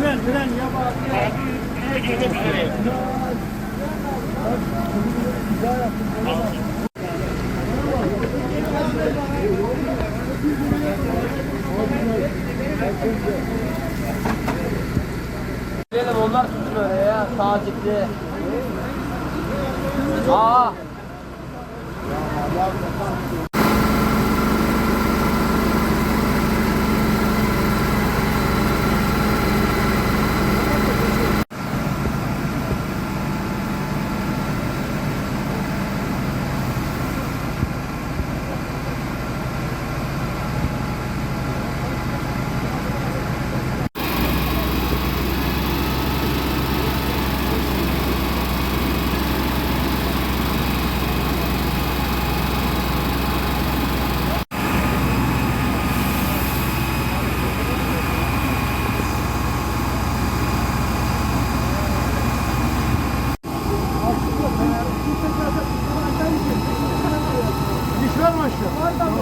Fren fren yap. Gidelim onlar tutun oraya tacikli. Aa. Var mı aşağı? Lazım.